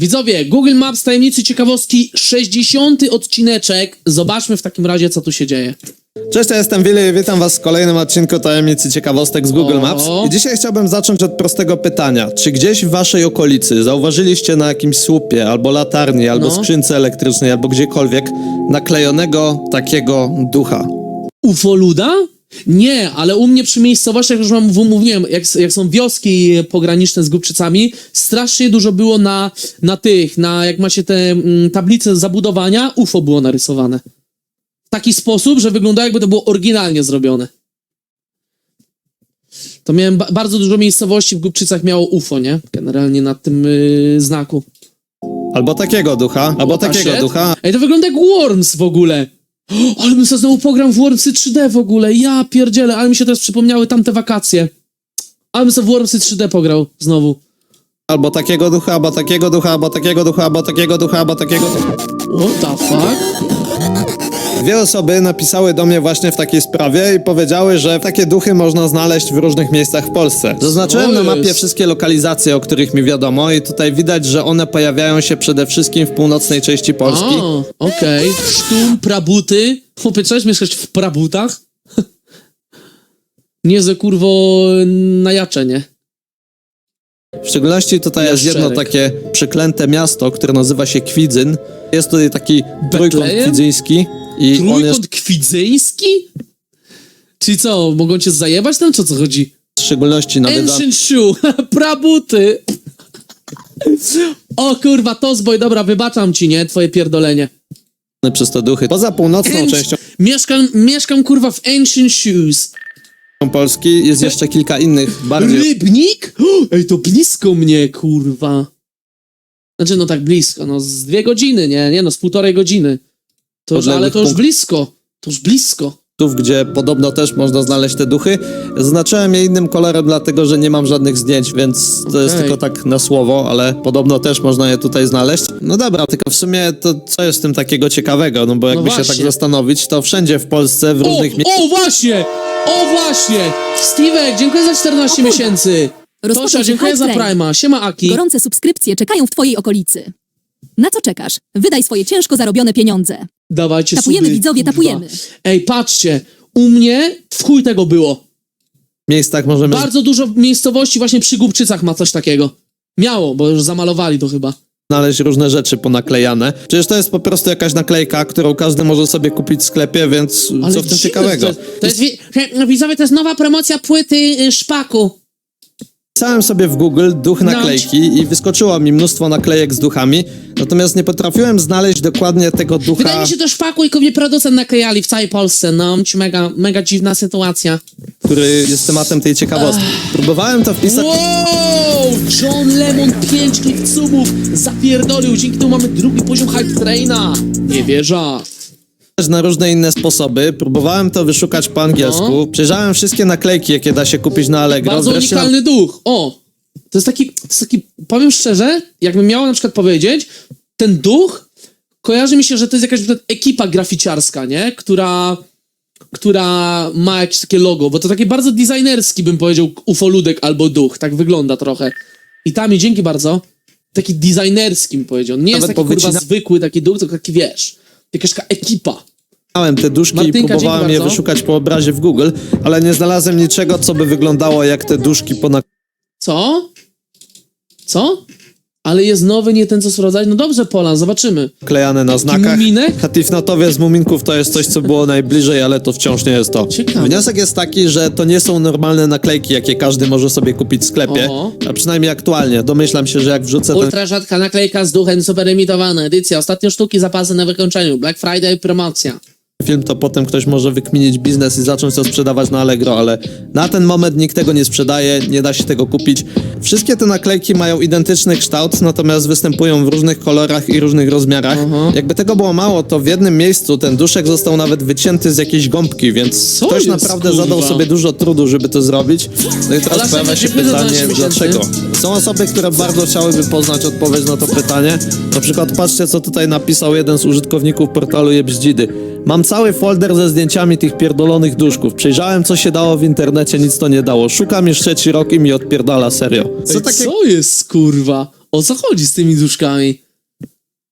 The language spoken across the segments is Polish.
Widzowie, Google Maps Tajemnicy Ciekawostki, 60 odcineczek. Zobaczmy w takim razie, co tu się dzieje. Cześć, ja jestem Willy i witam was w kolejnym odcinku Tajemnicy Ciekawostek z Google. Maps. I dzisiaj chciałbym zacząć od prostego pytania. Czy gdzieś w waszej okolicy zauważyliście na jakimś słupie, albo latarni, albo No. skrzynce elektrycznej, albo gdziekolwiek naklejonego takiego ducha? Ufoluda? Nie, ale u mnie przy miejscowościach, już wam mówiłem, jak, jak są wioski pograniczne z Głubczycami, strasznie dużo było na, na tych, na jak macie te mm, tablice zabudowania, UFO było narysowane. W taki sposób, że wygląda jakby to było oryginalnie zrobione. To miałem ba bardzo dużo miejscowości w Głubczycach miało UFO, nie? Generalnie na tym yy, znaku. Albo takiego ducha, albo takiego ducha, Ej, to wygląda jak Worms w ogóle. Ale bym sobie znowu pogram w Wormsy 3D w ogóle. Ja pierdzielę, ale mi się teraz przypomniały tamte wakacje. Ale bym sobie w Wormsy 3D pograł znowu. albo takiego ducha, albo takiego ducha, albo takiego ducha, albo takiego ducha, albo takiego ducha. What the fuck? Dwie osoby napisały do mnie właśnie w takiej sprawie i powiedziały, że takie duchy można znaleźć w różnych miejscach w Polsce. Zaznaczyłem na mapie jest? wszystkie lokalizacje, o których mi wiadomo i tutaj widać, że one pojawiają się przede wszystkim w północnej części Polski. O, okej. Sztum, prabuty. Chłopie, cześć, mieszkać w prabutach? Niezłe kurwo najaczenie. W szczególności tutaj jest jedno Jaszczerek. takie przeklęte miasto, które nazywa się Kwidzyn. Jest tutaj taki trójkąt Betlejem? kwidzyński i on jest Trójkąt kwidzyński? Czyli co, mogą cię zajebać tam, czy o co chodzi? w szczególności na wyda- Ancient Shoe, prabuty. O kurwa, Tozboy, dobra, wybaczam ci, nie? Twoje pierdolenie. przez te duchy. Poza północną Anci- częścią Mieszkam, mieszkam kurwa w Ancient Shoes. Polski jest jeszcze kilka innych bardziej Rybnik? O, Ej, to blisko mnie, kurwa. Znaczy, no tak blisko, no z dwie godziny, nie? Nie no, z półtorej godziny. To już, Podległych ale to już punktów. blisko. To już blisko. gdzie podobno też można znaleźć te duchy. Zaznaczyłem je innym kolorem, dlatego że nie mam żadnych zdjęć, więc to jest Okej. tylko tak na słowo, ale podobno też można je tutaj znaleźć. No dobra, tylko w sumie to co jest w tym takiego ciekawego? No bo jakby się tak zastanowić, to wszędzie w Polsce, w różnych miejscach o, właśnie! O, właśnie! Steve'ek, dziękuję za 14 miesięcy. Tosia, dziękuję za. Prima. Siema, Aki. Gorące subskrypcje czekają w Twojej okolicy. Na co czekasz? Wydaj swoje ciężko zarobione pieniądze. Dawajcie Tapujemy, suby, widzowie, kurwa. tapujemy. Ej, patrzcie, u mnie w chuj tego było. miejscach możemy Bardzo dużo miejscowości właśnie przy Głubczycach ma coś takiego. Miało, bo już zamalowali to chyba. znaleźć różne rzeczy ponaklejane. Przecież to jest po prostu jakaś naklejka, którą każdy może sobie kupić w sklepie, więc co w tym dziwne, ciekawego? To, to jest, wi- no, widzowie, to jest nowa promocja płyty y, Szpaku. Pisałem sobie w Google duch naklejki i wyskoczyło mi mnóstwo naklejek z duchami, natomiast nie potrafiłem znaleźć dokładnie tego ducha. Wydaje mi się, to Szpaku i pewnie producent naklejali w całej Polsce. No, ci mega, mega dziwna sytuacja. który jest tematem tej ciekawostki. Próbowałem to wpisać Wow! John Lemon 5 kicubów zapierdolił. Dzięki temu mamy drugi poziom Hype Traina. Nie wierzę. Na różne inne sposoby. Próbowałem to wyszukać po angielsku. No. Przejrzałem wszystkie naklejki, jakie da się kupić na Allegro. Bardzo Wreszcie unikalny duch. O! To jest taki, to jest taki, powiem szczerze, jakbym miał na przykład powiedzieć, ten duch kojarzy mi się, że to jest jakaś na przykład ekipa graficiarska, nie? Która, która ma jakieś takie logo, bo to taki bardzo designerski, bym powiedział, ufoludek albo duch. Tak wygląda trochę. I tam i dzięki bardzo. Taki designerski bym powiedział. Nie jest Nawet taki kurwa powycina- zwykły taki duch, tylko taki wiesz, jakaś taka ekipa. Szukałem te duszki Martynka, i próbowałem dzięki je bardzo. wyszukać po obrazie w Google, ale nie znalazłem niczego, co by wyglądało jak te duszki Co? Co? Ale jest nowy, nie ten co sprawdzać? No dobrze, Polan, zobaczymy. ponaklejane na znakach. muminek? Hatifnatowie z muminków to jest coś, co było najbliżej, ale to wciąż nie jest to. Ciekawe. Wniosek jest taki, że to nie są normalne naklejki, jakie każdy może sobie kupić w sklepie. Oho. A przynajmniej aktualnie. Domyślam się, że jak wrzucę ten Ultra rzadka naklejka z duchem, super emitowana edycja. Ostatnie sztuki, zapasy na wykończeniu. Black Friday, promocja. Film, to potem ktoś może wykminić biznes i zacząć to sprzedawać na Allegro, ale na ten moment nikt tego nie sprzedaje, nie da się tego kupić. Wszystkie te naklejki mają identyczny kształt, natomiast występują w różnych kolorach i różnych rozmiarach. Jakby tego było mało, to w jednym miejscu ten duszek został nawet wycięty z jakiejś gąbki, więc Co ktoś jest, naprawdę kurwa? zadał sobie dużo trudu, żeby to zrobić. No i teraz Ale pojawia się pytanie, 12 miesięcy. dlaczego? Są osoby, które bardzo chciałyby poznać odpowiedź na to pytanie. Na przykład patrzcie, co tutaj napisał jeden z użytkowników portalu Jebździdy. Mam cały folder ze zdjęciami tych pierdolonych duszków. Przejrzałem, co się dało w internecie, nic to nie dało. Szukam już trzeci rok i mi odpierdala, serio. Co Ej, takie co jest, kurwa? O co chodzi z tymi duszkami?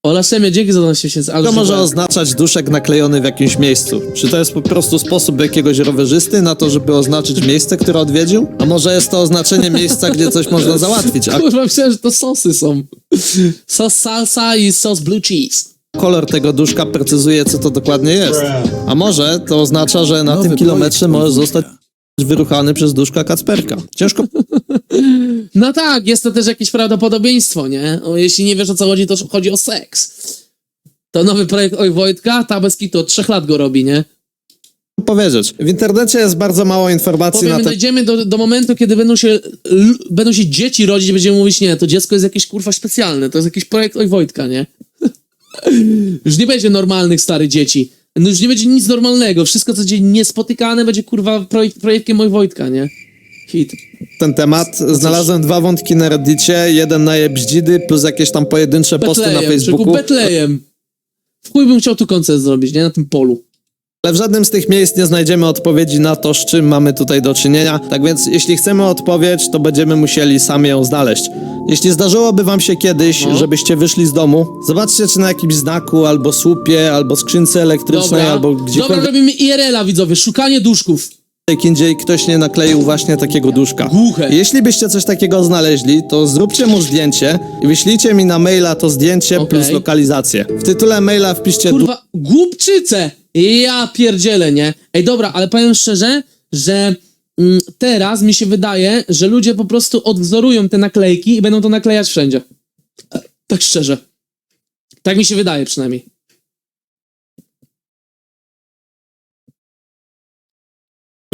Ola Szemia, dzięki za 12 miesięcy. ale To może super. oznaczać duszek naklejony w jakimś miejscu. Czy to jest po prostu sposób jakiegoś rowerzysty na to, żeby oznaczyć miejsce, które odwiedził? A może jest to oznaczenie miejsca, gdzie coś można załatwić, a Kurwa, myślałem, że to sosy są. Sos salsa i sos blue cheese. Kolor tego duszka precyzuje, co to dokładnie jest. A może to oznacza, że na Nowy tym kilometrze projekt możesz zostać wyruchany przez duszka Kacperka. Ciężko No tak, jest to też jakieś prawdopodobieństwo, nie? O, jeśli nie wiesz o co chodzi, to chodzi o seks. To nowy projekt Oj Wojtka, ta bez kitu od trzech lat go robi, nie? powiedzieć. W internecie jest bardzo mało informacji Powiem, na ten dojdziemy do, do momentu, kiedy będą się, l- będą się dzieci rodzić, będziemy mówić, nie, to dziecko jest jakieś kurwa specjalne, to jest jakiś projekt Oj Wojtka, nie? Już nie będzie normalnych starych dzieci. No już nie będzie nic normalnego. Wszystko, co będzie niespotykane, będzie kurwa projekt, projektiem Oj Wojtka, nie? Hit. ten temat. Znalazłem dwa wątki na Reddicie, jeden na jebździdy plus jakieś tam pojedyncze posty na Betlejem, Facebooku. Betlejem. W chuj bym chciał tu koncert zrobić, nie? Na tym polu. Ale w żadnym z tych miejsc nie znajdziemy odpowiedzi na to, z czym mamy tutaj do czynienia. Tak więc, jeśli chcemy odpowiedź, to będziemy musieli sami ją znaleźć. Jeśli zdarzyłoby wam się kiedyś, No. żebyście wyszli z domu, zobaczcie, czy na jakimś znaku, albo słupie, albo skrzynce elektrycznej, Dobra, albo dobra gdziekolwiek robimy IRL-a, widzowie, szukanie duszków. indziej ktoś nie nakleił właśnie takiego duszka. Głuche. Jeśli byście coś takiego znaleźli, to zróbcie mu zdjęcie i wyślijcie mi na maila to zdjęcie Okej. plus lokalizację. W tytule maila wpiszcie Kurwa, głupczyce! Ja pierdzielę, nie? Ej, dobra, ale powiem szczerze, że mm, teraz mi się wydaje, że ludzie po prostu odwzorują te naklejki i będą to naklejać wszędzie. Tak szczerze. Tak mi się wydaje przynajmniej.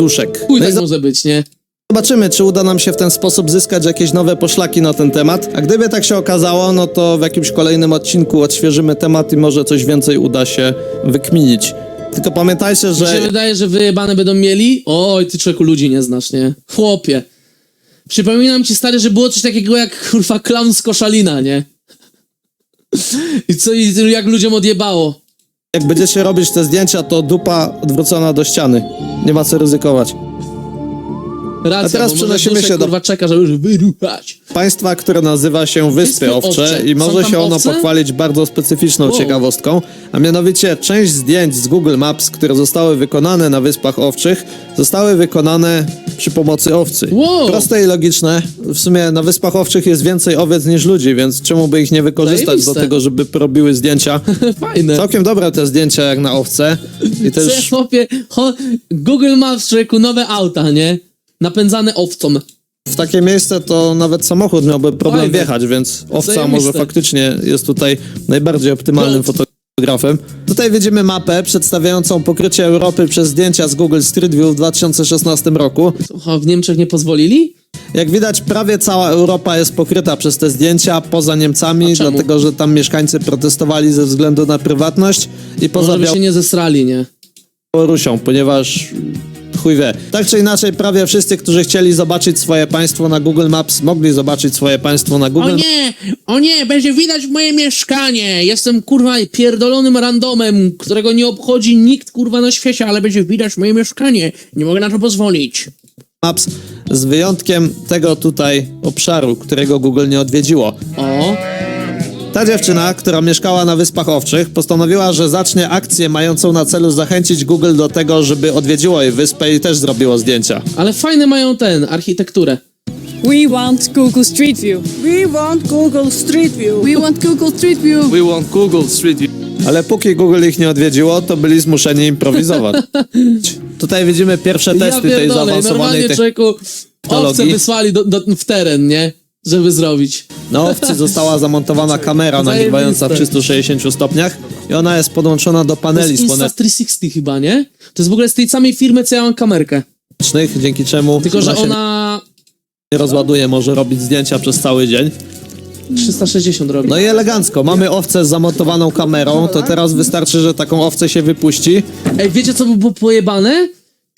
duszek. Chuj No i tak może być, nie? Zobaczymy, czy uda nam się w ten sposób zyskać jakieś nowe poszlaki na ten temat. A gdyby tak się okazało, no to w jakimś kolejnym odcinku odświeżymy temat i może coś więcej uda się wykminić. Tylko pamiętajcie, Mi się że wydaje, że wyjebane będą mieli. Oj, ty człowieku ludzi nie znasz, nie? Chłopie. Przypominam ci, stary, że było coś takiego jak, kurwa, klaun z koszalina, nie? I co, i jak ludziom odjebało. jak będziecie robić te zdjęcia, to dupa odwrócona do ściany. Nie ma co ryzykować. Racja, A teraz przenosimy się do- kurwa, czeka, żeby już wyruchać. Państwa, które nazywa się Wyspy Owcze i może się ono owce? pochwalić bardzo specyficzną Wow. ciekawostką, a mianowicie część zdjęć z Google Maps, które zostały wykonane na Wyspach Owczych, zostały wykonane przy pomocy owcy. Wow. Proste i logiczne. W sumie na Wyspach Owczych jest więcej owiec niż ludzi, więc czemu by ich nie wykorzystać Zajebiste. do tego, żeby robiły zdjęcia? Fajne. Całkiem dobre te zdjęcia jak na owce. I Też... Chłopie. Google Maps, człowieku, nowe auta, nie? Napędzane owcą. w takie miejsce to nawet samochód miałby problem Fajne. wjechać, więc owca Zajebiste. może faktycznie jest tutaj najbardziej optymalnym Gold. fotografem. Tutaj widzimy mapę przedstawiającą pokrycie Europy przez zdjęcia z Google Street View w 2016 roku. Aha, w Niemczech nie pozwolili? Jak widać, prawie cała Europa jest pokryta przez te zdjęcia, poza Niemcami, A czemu? dlatego że tam mieszkańcy protestowali ze względu na prywatność i poza Może by się nie zesrali, nie? Białorusią, ponieważ chuj wie. Tak czy inaczej, prawie wszyscy, którzy chcieli zobaczyć swoje państwo na Google Maps, mogli zobaczyć swoje państwo na Google O nie, o nie, będzie widać moje mieszkanie. Jestem kurwa pierdolonym randomem, którego nie obchodzi nikt kurwa na świecie, ale będzie widać moje mieszkanie. Nie mogę na to pozwolić. Maps, z wyjątkiem tego tutaj obszaru, którego Google nie odwiedziło. O, Ta dziewczyna, która mieszkała na Wyspach Owczych, postanowiła, że zacznie akcję mającą na celu zachęcić Google do tego, żeby odwiedziło jej wyspę i też zrobiło zdjęcia. ale fajne mają ten, architekturę. We want Google Street View. We want Google Street View. We want Google Street View. We want Google Street View. Ale póki Google ich nie odwiedziło, to byli zmuszeni improwizować. Tutaj widzimy pierwsze testy tej pierdolę, zaawansowanej normalnie technologii. człowieku owce wysłali do, do, w teren, nie? Żeby zrobić. Na owcy została zamontowana kamera Zajebiste. nagrywająca w 360 stopniach i ona jest podłączona do To paneli jest Insta słonecznych, 360 chyba, nie? To jest w ogóle z tej samej firmy, co ja mam kamerkę. dzięki czemu Tylko, że się ona nie rozładuje, może robić zdjęcia przez cały dzień. 360 robi. No i elegancko, mamy owcę z zamontowaną kamerą, to teraz wystarczy, że taką owcę się wypuści. Ej, wiecie co by było pojebane?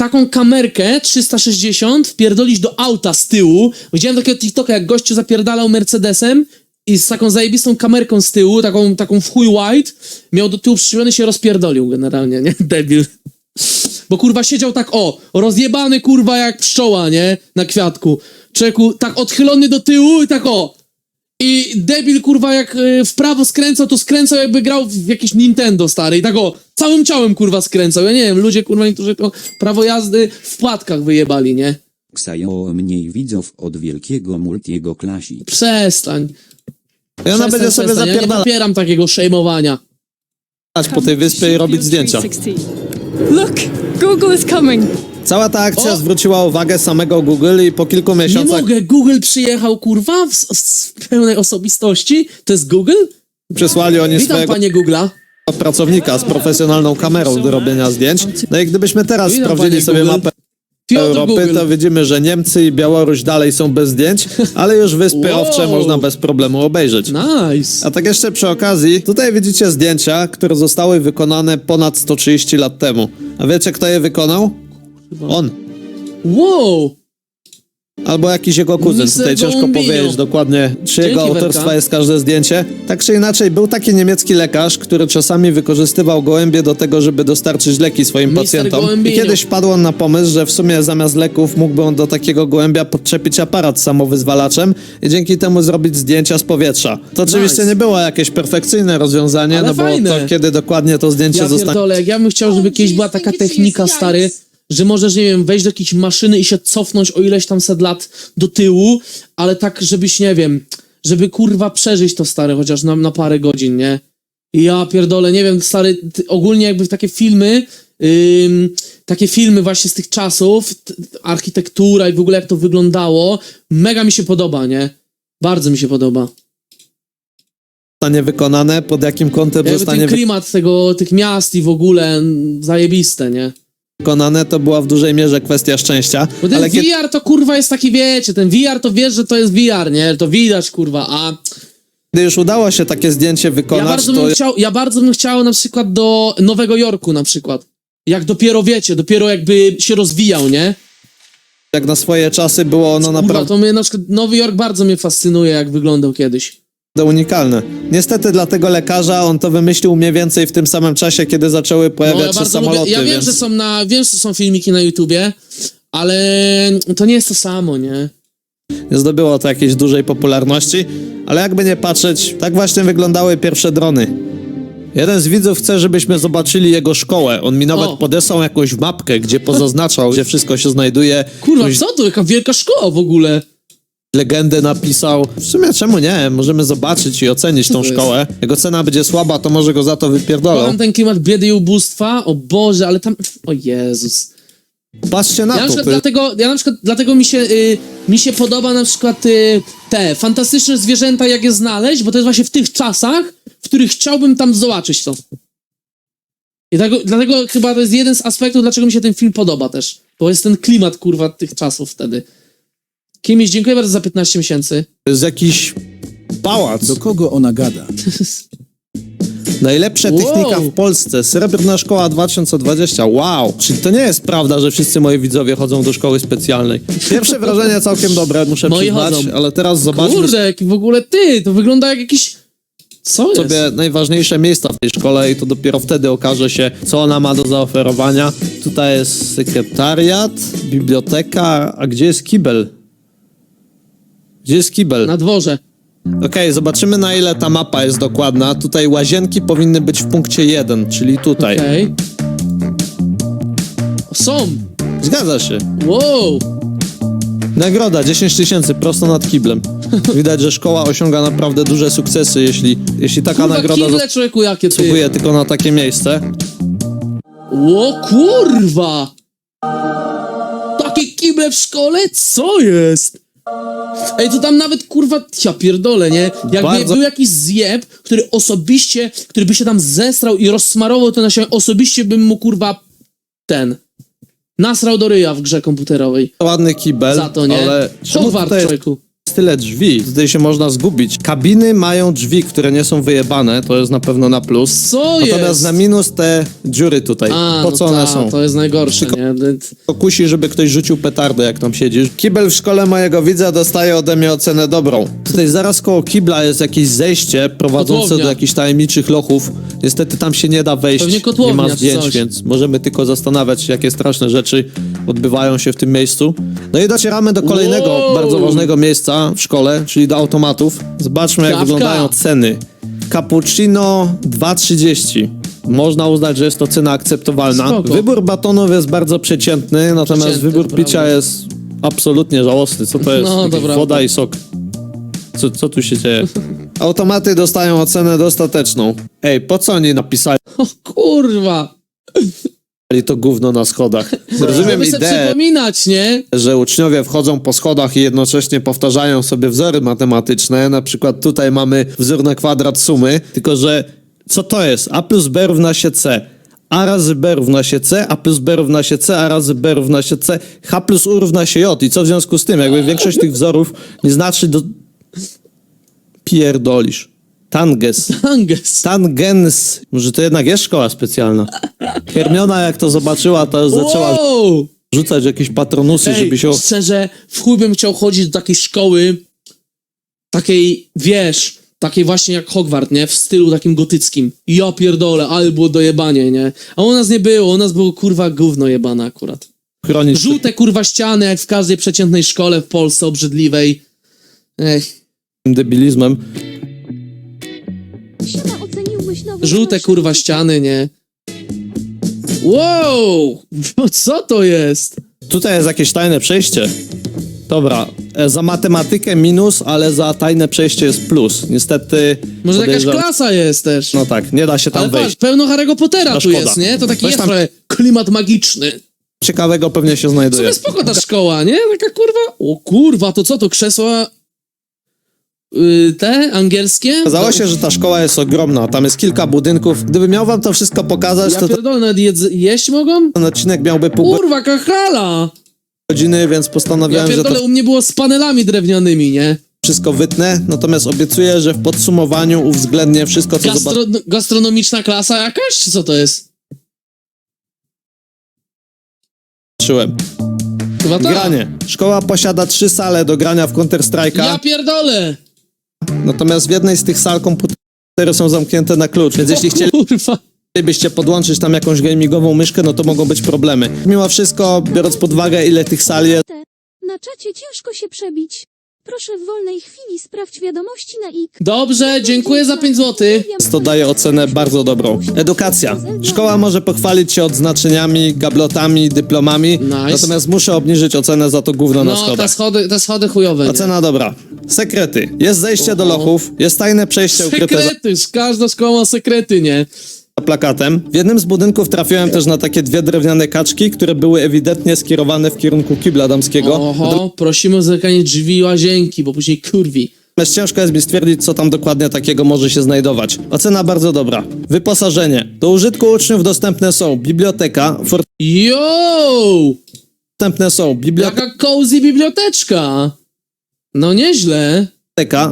Taką kamerkę 360 wpierdolić do auta z tyłu. Widziałem takiego TikToka, jak gościu zapierdalał Mercedesem i z taką zajebistą kamerką z tyłu, taką, taką w chuj white, miał do tyłu przyczyniony i się rozpierdolił generalnie, nie? Debil. Bo kurwa siedział tak o, rozjebany kurwa jak pszczoła, nie? Na kwiatku. Czeku, tak odchylony do tyłu i tak o. I debil, kurwa, jak y, w prawo skręcał, to skręcał jakby grał w jakieś Nintendo, stary. I tak o, całym ciałem, kurwa, skręcał. Ja nie wiem, ludzie, kurwa, niektórzy to prawo jazdy w płatkach wyjebali, nie? Ksajo mniej widzów od wielkiego multiego klasi. Przestań. I ona Przestań, będzie sobie przestań. Ja nie zapierdalać popieram takiego szejmowania. po tej wyspie i robić zdjęcia. 316. Look, Google is coming. Cała ta akcja O! zwróciła uwagę samego Google i po kilku Nie miesiącach mogę, Google przyjechał, kurwa, w, w pełnej osobistości. To jest Google? przysłali oni Witam, swojego panie Google'a. pracownika z profesjonalną kamerą do robienia zdjęć. No i gdybyśmy teraz Witam, sprawdzili panie sobie Google. mapę Piotr Europy, Google. to widzimy, że Niemcy i Białoruś dalej są bez zdjęć, ale już Wyspy Wow. Owcze można bez problemu obejrzeć. Nice. A tak jeszcze przy okazji, tutaj widzicie zdjęcia, które zostały wykonane ponad 130 lat temu. A wiecie, kto je wykonał? On. Wow. Albo jakiś jego kuzyn. Mr. Tutaj ciężko Gołąbinio. powiedzieć dokładnie, czyjego Dzięki, autorstwa Werka. jest każde zdjęcie. Tak czy inaczej, był taki niemiecki lekarz, który czasami wykorzystywał gołębie do tego, żeby dostarczyć leki swoim Mr. pacjentom. I kiedyś wpadł on na pomysł, że w sumie zamiast leków mógłby on do takiego gołębia podczepić aparat samowyzwalaczem i dzięki temu zrobić zdjęcia z powietrza. To oczywiście Nice. nie było jakieś perfekcyjne rozwiązanie, Ale no bo fajne. to kiedy dokładnie to zdjęcie Ja zostanie... pierdolę, jak ja bym chciał, żeby kiedyś była taka technika, stary, że możesz, nie wiem, wejść do jakiejś maszyny i się cofnąć o ileś tam set lat do tyłu, ale tak, żebyś, nie wiem, żeby kurwa przeżyć to, stary, chociaż na, na parę godzin, nie? I ja pierdolę, nie wiem, stary, ogólnie jakby takie filmy, ym, takie filmy właśnie z tych czasów, architektura i w ogóle jak to wyglądało, mega mi się podoba, nie? Bardzo mi się podoba. zostanie wykonane, pod jakim kątem Jakby zostanie ten klimat tego, tych miast i w ogóle mm, zajebiste, nie? Wykonane, to była w dużej mierze kwestia szczęścia. Bo ten Ale kiedy VR to kurwa jest taki, wiecie, ten VR to wiesz, że to jest VR, nie? To widać, kurwa, a już udało się takie zdjęcie ja wykonać, bardzo, to bym chciał, ja bardzo bym chciał na przykład do Nowego Jorku na przykład. Jak dopiero, wiecie, dopiero jakby się rozwijał, nie? jak na swoje czasy było ono Kurwa, naprawdę to mnie na przykład Nowy Jork bardzo mnie fascynuje, jak wyglądał kiedyś. Unikalne. Niestety dla tego lekarza on to wymyślił mniej więcej w tym samym czasie, kiedy zaczęły No, pojawiać ja się bardzo samoloty, lubię, ja wiem, więc że są na, wiem, że są filmiki na YouTubie, ale to nie jest to samo, nie? nie zdobyło to jakiejś dużej popularności, ale jakby nie patrzeć, tak właśnie wyglądały pierwsze drony. Jeden z widzów chce, żebyśmy zobaczyli jego szkołę. On mi nawet O. podesłał jakąś mapkę, gdzie pozaznaczał, gdzie wszystko się znajduje. Kurwa, Jakąś co to? Jaka wielka szkoła w ogóle. Legendę napisał. W sumie czemu nie? Możemy zobaczyć i ocenić tą szkołę. Jego cena będzie słaba, to może go za to wypierdolą. Kocham ten klimat biedy i ubóstwa, o Boże, ale tam, o Jezus. Patrzcie na Ja na to. przykład to- dlatego, ja na przykład dlatego mi się, y, mi się podoba na przykład y, te fantastyczne zwierzęta, jak je znaleźć, bo to jest właśnie w tych czasach, w których chciałbym tam zobaczyć to. I dlatego, dlatego chyba to jest jeden z aspektów, dlaczego mi się ten film podoba też. Bo jest ten klimat, kurwa, tych czasów wtedy. Kimiś, dziękuję bardzo za 15 miesięcy. To jest jakiś pałac. Do kogo ona gada? Najlepsza Wow. technika w Polsce. Srebrna Szkoła 2020. Wow! Czyli to nie jest prawda, że wszyscy moi widzowie chodzą do szkoły specjalnej. Pierwsze wrażenie całkiem dobre, muszę Moi przyznać, chodzą. ale teraz zobaczmy Kurde, jaki w ogóle ty, to wygląda jak jakiś... Co jest? sobie najważniejsze miejsca w tej szkole i to dopiero wtedy okaże się, co ona ma do zaoferowania. Tutaj jest sekretariat, biblioteka, a gdzie jest kibel? Gdzie jest kibel? Na dworze. Okej, zobaczymy na ile ta mapa jest dokładna. Tutaj łazienki powinny być w punkcie 1, czyli tutaj. Okej. Są. Zgadza się. Wow. Nagroda 10 tysięcy prosto nad kiblem. Widać, że szkoła osiąga naprawdę duże sukcesy, jeśli, jeśli taka Kurwa, nagroda kible, człowieku, jakie ty. zasługuje tylko na takie miejsce. O kurwa! Takie kible w szkole? Co jest? Ej, to tam nawet kurwa, ja pierdolę, nie? Jakby Bardzo- był jakiś zjeb, który osobiście, który by się tam zesrał i rozsmarował to na siebie, osobiście bym mu kurwa ten nasrał do ryja w grze komputerowej. Ładny kibel, Za to, nie? ale czemu tutaj jest człowieku. Tyle drzwi? Tutaj się można zgubić. Kabiny mają drzwi, które nie są wyjebane, to jest na pewno na plus. Co Natomiast jest? na minus te dziury tutaj. A, po no co ta, one są? To jest najgorsze, Tylko- nie? To kusi, żeby ktoś rzucił petardę, jak tam siedzisz. Kibel w szkole mojego widza dostaje ode mnie ocenę dobrą. Tutaj zaraz koło kibla jest jakieś zejście prowadzące Kotłownia. do jakichś tajemniczych lochów. Niestety tam się nie da wejść. Pewnie kotłownia nie ma czy zdjęć, coś. więc możemy tylko zastanawiać się, jakie straszne rzeczy odbywają się w tym miejscu. No i docieramy do kolejnego Wow. bardzo ważnego miejsca w szkole, czyli do automatów. Zobaczmy, jak Kawka. wyglądają ceny. Cappuccino 2,30. Można uznać, że jest to cena akceptowalna. Spoko. Wybór batonów jest bardzo przeciętny, natomiast Przeciętny, wybór to picia prawda. jest absolutnie żałosny. Co to jest? No, dobra. Woda i sok. Co, co tu się dzieje? Automaty dostają ocenę dostateczną. Ej, po co oni napisali O kurwa. To gówno na schodach? Rozumiem Żeby sobie ideę, przypominać, nie? że uczniowie wchodzą po schodach i jednocześnie powtarzają sobie wzory matematyczne. Na przykład tutaj mamy wzór na kwadrat sumy, tylko że co to jest? A plus B równa się C. A razy B równa się C, A plus B równa się C, A razy B równa się C, H plus U równa się J. I co w związku z tym? Jakby większość tych wzorów nie znaczy do... Pierdolisz. Tanges. Anges. Tangens. Może to jednak jest szkoła specjalna. Hermiona jak to zobaczyła, to zaczęła Wow. rzucać jakieś patronusy, Ej, żeby się... szczerze, w chuj bym chciał chodzić do takiej szkoły, takiej, wiesz, takiej właśnie jak Hogwart, nie? W stylu takim gotyckim. Ja pierdolę, ale było dojebanie, nie? A u nas nie było, u nas było kurwa gówno jebane akurat. chronić Żółte kurwa ściany, jak w każdej przeciętnej szkole w Polsce obrzydliwej. Ech, tym debilizmem. Siema, oceniłbyś nowy żółte kurwa ściany, nie? Wow! Co to jest? Tutaj jest jakieś tajne przejście. Dobra, e, za matematykę minus, ale za tajne przejście jest plus. Niestety. Może jakaś podejrzewam- klasa jest też. No tak, nie da się tam Ale wejść. patrz, pełno Harry'ego Pottera No tu szkoda. jest, nie? To taki Coś jest tam- trochę klimat magiczny. Ciekawego pewnie się W znajduje. sumie spoko ta szkoła, nie? Taka kurwa... O kurwa, to co to, krzesła... Yy, te angielskie? Okazało się, że ta szkoła jest ogromna. Tam jest kilka budynków. Gdybym miał wam to wszystko pokazać, Ja to pierdolę, nawet jedz, jeść mogą? ten odcinek miałby pół Kurwa, kachala! godziny, więc Ja postanowiłem, że pierdolę, to u mnie było z panelami drewnianymi, nie? wszystko wytnę. Natomiast obiecuję, że w podsumowaniu uwzględnię wszystko, co Gastro, gastronomiczna klasa jakaś? Czy co to jest? zobaczyłem. Chyba tak. Granie. Szkoła posiada trzy sale do grania w Counter-Strike'a. Ja pierdolę! Natomiast w jednej z tych sal komputery są zamknięte na klucz, więc jeśli Kurwa. chcielibyście podłączyć tam jakąś gamingową myszkę, no to mogą być problemy. Mimo wszystko, biorąc pod uwagę ile tych sal jest, Na czacie ciężko się przebić. Proszę w wolnej chwili sprawdź wiadomości na ik. Dobrze, dziękuję za 5 złotych. to daje ocenę bardzo dobrą. Edukacja. Szkoła może pochwalić się odznaczeniami, gablotami, dyplomami, Nice. natomiast muszę obniżyć ocenę za to gówno na No, te schodach. schody, te schody chujowe, nie? Ocena dobra. Sekrety. Jest zejście do lochów, jest tajne przejście ukryte za Sekrety, każda szkoła ma sekrety, nie? plakatem. W jednym z budynków trafiłem też na takie dwie drewniane kaczki, które były ewidentnie skierowane w kierunku kibla damskiego. Oho, prosimy o zamykanie drzwi i łazienki, bo później kurwi. Natomiast ciężko jest mi stwierdzić, co tam dokładnie takiego może się znajdować. Ocena bardzo dobra. Wyposażenie. Do użytku uczniów dostępne są biblioteka, Yo! dostępne są biblioteka, Jaka cozy biblioteczka! No nieźle.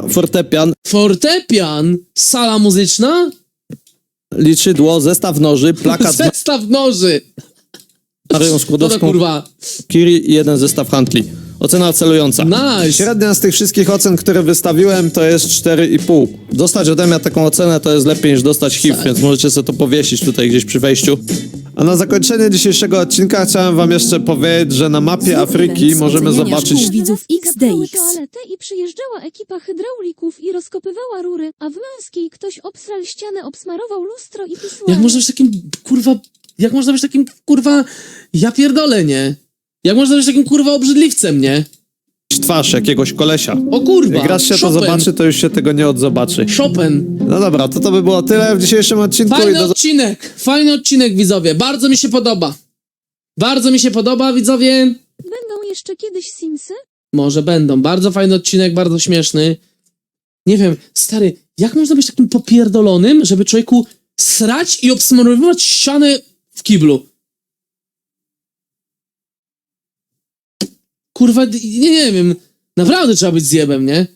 fortepian, Fortepian, sala muzyczna, liczydło, zestaw noży, plakat z zestaw noży. Marią No to Skłodowską, kurwa. Kiri i jeden zestaw Huntley. Ocena celująca. Nice. Średnia z tych wszystkich ocen, które wystawiłem, to jest 4,5. Dostać ode mnie taką ocenę to jest lepiej niż dostać HIV, więc możecie sobie to powiesić tutaj gdzieś przy wejściu. A na zakończenie dzisiejszego odcinka chciałem wam jeszcze powiedzieć, że na mapie Afryki możemy zobaczyć widzów XDX. toaletę i przyjeżdżała ekipa hydraulików i rozkopywała rury, a w męskiej ktoś obsrał ścianę, obsmarował lustro i pisuar. Jak można być takim, kurwa, jak można być takim, kurwa, ja pierdolę, nie? Jak można być takim, kurwa, obrzydliwcem, nie? Twarz jakiegoś kolesia. O kurwa, Jak raz się to Chopin. zobaczy, to już się tego nie odzobaczy. Chopin. No dobra, to to by było tyle w dzisiejszym odcinku i Fajny do odcinek, fajny odcinek, widzowie. Bardzo mi się podoba. Bardzo mi się podoba, widzowie. Będą jeszcze kiedyś Simsy? Może będą. Bardzo fajny odcinek, bardzo śmieszny. Nie wiem, stary, jak można być takim popierdolonym, żeby człowieku srać i obsmarowywać ścianę w kiblu? Kurwa, nie, nie wiem. Naprawdę trzeba być zjebem, nie?